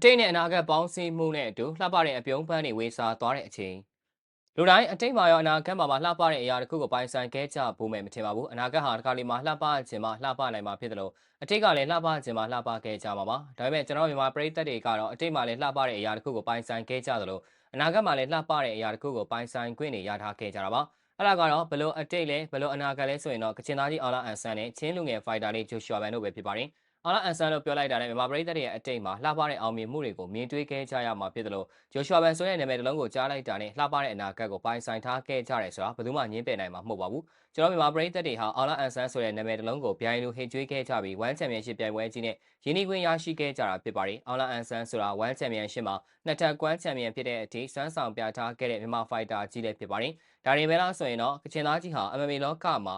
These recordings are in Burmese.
အတိတ်နဲ့အနာဂတ်ပေါင်းစည်းမှုနဲ့အတူလှပတဲ့အပြုံးပန်းတွေဝေစားသွားတဲ့အချိန်လူတိုင်းအတိတ်မှာရောအနာဂတ်မှာပါလှပတဲ့အရာတစ်ခုကိုပိုင်ဆိုင်ခဲ့ကြဖို့မယ်မထင်ပါဘူးအနာဂတ်ဟာတစ်ခါလေမှာလှပခြင်းမှာလှပနိုင်မှာဖြစ်တယ်လို့အတိတ်ကလည်းလှပခြင်းမှာလှပခဲ့ကြမှာပါဒါပေမဲ့ကျွန်တော်မြန်မာပရိသတ်တွေကတော့အတိတ်မှာလည်းလှပတဲ့အရာတစ်ခုကိုပိုင်ဆိုင်ခဲ့ကြသလိုအနာဂတ်မှာလည်းလှပတဲ့အရာတစ်ခုကိုပိုင်ဆိုင်ခွင့်တွေရထားခဲ့ကြတာပါအဲ့ဒါကတော့ဘလို့အတိတ်လဲဘလို့အနာဂတ်လဲဆိုရင်တော့ကချင်သားကြီးအောင်လာအန်ဆန်နဲ့ချင်းလူငယ်ဖိုက်တာလေးဂျိုရှွာဘန်တို့ပဲဖြစ်ပါတယ် အောင်လာအန်ဆန်လို့ပြောလိုက်တာနဲ့မြန်မာပြည်သက်ရဲ့အတိတ်မှာလှပတဲ့အောင်မြင်မှုတွေကိုမြင်တွေ့ခဲ့ကြရမှာဖြစ်တယ်လို့ဂျိုရှွာဘန်ဆိုတဲ့နာမည်တစ်လုံးကိုကြားလိုက်တာနဲ့လှပတဲ့အနာဂတ်ကိုပိုင်ဆိုင်ထားခဲ့ကြတယ်ဆိုတာဘယ်သူမှငြင်းပယ်နိုင်မှာမဟုတ်ပါဘူးကျွန်တော်မြန်မာပြည်သက်တွေဟာအောင်လာအန်ဆန်ဆိုတဲ့နာမည်တစ်လုံးကိုပြိုင်လူဟစ်ကြွေးခဲ့ကြပြီးဝမ်ချန်ပီယံရှစ်ပြိုင်ပွဲကြီးနဲ့ရင်းနှီးခွင့်ရရှိခဲ့ကြတာဖြစ်ပါတယ်အောင်လာအန်ဆန်ဆိုတာဝမ်ချန်ပီယံရှစ်မှာနှစ်ထပ်ကွမ်းချန်ပီယံဖြစ်တဲ့အထိစွမ်းဆောင်ပြထားခဲ့တဲ့မြန်မာဖိုက်တာကြီးလည်းဖြစ်ပါတယ်ဒါတွေပဲလားဆိုရင်တော့ကချင်သားကြီးဟာ MMA လောကမှာ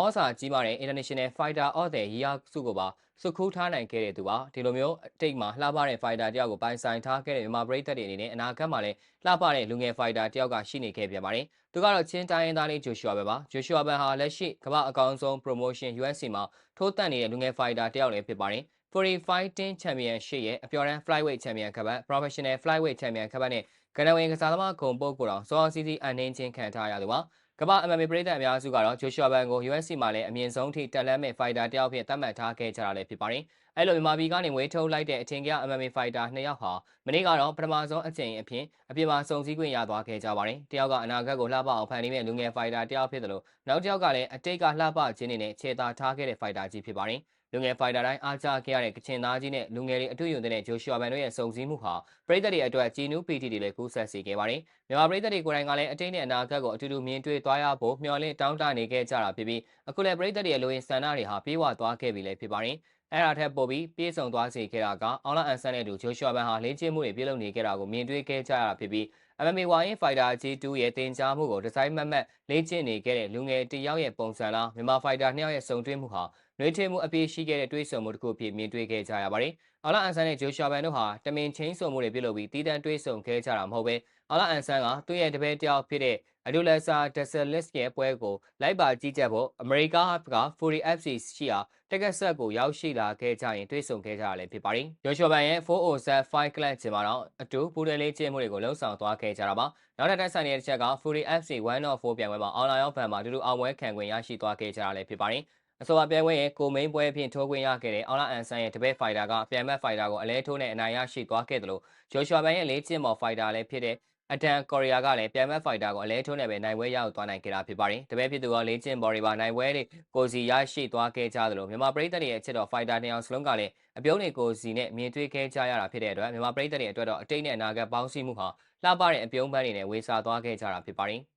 ဩစာကြီးမားတဲ့ International Fighter of the Year ဆုကိုပါစုခူးထားနိုင်ခဲ့တဲ့သူပါဒီလိုမျိုးအတိတ်မှာလှပတဲ့ fighter တယောက်ကိုပိုင်ဆိုင်ထားခဲ့တဲ့မြန်မာပြည်သက်တွေအနေနဲ့အနာဂတ်မှာလည်းလှပတဲ့လူငယ် fighter တယောက်ကရှိနေခဲ့ပြန်ပါတယ်သူကတော့ချင်းတိုင်းရင်းသားလေးဂျိုရှွာပဲပါဂျိုရှွာဘန်ဟာလက်ရှိကမ္ဘာအကောင်ဆုံး promotion UFC မှာထိုးတက်နေတဲ့လူငယ် fighter တယောက်လည်းဖြစ်ပါတယ် Fury Fighting Championship ရဲ့အပြော်တန်း Flyweight Champion ကပတ် Professional Flyweight Champion ကပတ်နဲ့ကနဝင်ကစားသမားဂုံပုတ်ကိုတော့စောစီစီအနှင်းချင်းခံထားရသူပါ ကမ္ဘာ MMA ပြည်သက်အများစုကတော့ဂျိုရှွာဘန်ကို UFC မှာလည်းအမြင့်ဆုံးထိတက်လက်မဲ့ fighter တယောက်ဖြစ်သတ်မှတ်ထားခဲ့ကြတာလည်းဖြစ်ပါတယ်။အဲ့လိုမြန်မာပြည်ကနေဝေးထုတ်လိုက်တဲ့အထင်ကရ MMA fighter နှစ်ယောက်ဟာမနေ့ကတော့ပထမဆုံးအကြိမ်အဖြစ်အပြင်မှာစုံစည်းခွင့်ရသွားခဲ့ကြပါတယ်။တယောက်ကအနာဂတ်ကိုလှပအောင်ဖန်တီးမဲ့လူငယ် fighter တယောက်ဖြစ်တယ်လို့နောက်တစ်ယောက်ကလည်းအတိတ်ကလှပခြင်းနေနဲ့ခြေသာထားခဲ့တဲ့ fighter ကြီးဖြစ်ပါတယ်။ လူငယ်ဖိုင်တာတိုင်းအားကျခဲ့ရတဲ့ကချင်သားကြီးနဲ့လူငယ်တွေအတွေ့အကြုံတဲ့ဂျိုရှွာဘန်တို့ရဲ့စုံစည်းမှုဟာပြည်သက်တွေအတွက်ဂျီနူးပီတီတွေလည်းကူးဆက်စေခဲ့ပါတယ်။မြန်မာပြည်သက်တွေကိုယ်တိုင်ကလည်းအတိတ်နဲ့အနာဂတ်ကိုအတူတူမြင်တွေ့သွားရဖို့မျှော်လင့်တောင်းတနေခဲ့ကြတာဖြစ်ပြီးအခုလည်းပြည်သက်တွေရဲ့လူရင်ဆန္ဒတွေဟာပြေဝသွားခဲ့ပြီလည်းဖြစ်ပါတယ်။အဲ့ဒါထက်ပိုပြီးပြေဆုံးသွားစေခဲ့တာကအောင်လာအန်ဆန်နဲ့တူဂျိုရှွာဘန်ဟာလေ့ကျင့်မှုတွေပြုလုပ်နေခဲ့တာကိုမြင်တွေ့ခဲ့ကြရတာဖြစ်ပြီး MMA ဝိုင်း Fighter G2 ရဲ့တင် जा မှုကိုဒီဇိုင်းမတ်မတ်လေ့ကျင့်နေခဲ့တဲ့လူငယ်တယောက်ရဲ့ပုံစံလားမြန်မာ Fighter နှစ်ယောက်ရဲ့စုံတွဲမှုဟာနှွေးထွေးမှုအပြည့်ရှိခဲ့တဲ့တွေးဆုံမှုတစ်ခုအဖြစ်မြင်တွေ့ခဲ့ကြရပါတယ်။အော်လာအန်ဆန်နဲ့ဂျိုရှာဘန်တို့ဟာတမင်ချင်းဆုံမှုတွေပြုလုပ်ပြီးတီးတန်းတွေးဆုံခဲ့ကြတာမဟုတ်ပဲအော်လာအန်ဆန်ကသူ့ရဲ့တပည့်တယောက်ဖြစ်တဲ့အဒူလက်ဆာဒက်ဆယ်လစ်ရဲ့ပွဲကိုလိုက်ပါကြီးကြပ်ဖို့အမေရိကက Fury FC ရှိရာတက်ကက်ဆက်ကိုရောက်ရှိလာခဲ့ကြရင်တွေးဆုံခဲ့ကြရလည်းဖြစ်ပါတယ်။ဂျိုရှာဘန်ရဲ့ 4OZ 5 Club ချင်မှာတော့အတူပူတယ်လေးကျင်းမှုတွေကိုလှုံ့ဆော်သွားခဲ့ကြတာပါ။နောက်ထပ်တိုက်ဆိုင်နေတဲ့တစ်ချက်က Fury FC 104ပြိုင်ပွဲမှာအောင်လာရောက်ဖန်မှာတူတူအောင်ပွဲခံခွင့်ရရှိသွားခဲ့ကြတာလည်းဖြစ်ပါတယ်။အဆိုပါပြိုင်ပွဲရဲ့ကိုမိန်ပွဲအဖြစ်ထိုးခွင့်ရခဲ့တဲ့အောင်လာအန်ဆန်ရဲ့တပည့်ဖိုင်တာကပြိုင်ဘက်ဖိုင်တာကိုအလဲထိုးနဲ့အနိုင်ရရှိသွားခဲ့တယ်လို့ဂျိုရှွာဘန်ရဲ့လေးကျင်းမော်ဖိုင်တာလည်းဖြစ်တဲ့ အတန်ကိုရီးယားကလည်းပြိုင်ဘက်ဖိုင်တာကိုအလဲထိုးနဲ့ပဲနိုင်ပွဲရအောင်သွားနိုင်ခဲ့တာဖြစ်ပါတယ်။တပည့်ဖြစ်သူကလေးကျင်းဘော်ရီပါနိုင်ပွဲတွေကိုစီရရှိသွားခဲ့ကြတယ်လို့မြန်မာပြည်သက်တွေရဲ့အချက်တော်ဖိုင်တာနှစ်ယောက်စလုံးကလည်းအပြုံးတွေကိုစီနဲ့မြင်တွေ့ခဲ့ကြရတာဖြစ်တဲ့အတွက်မြန်မာပြည်သက်တွေအတွက်တော့အတိတ်နဲ့အနာဂတ်ပေါင်းစည်းမှုဟာလှပတဲ့အပြုံးပန်းတွေနဲ့ဝေစာသွားခဲ့ကြတာဖြစ်ပါတယ်။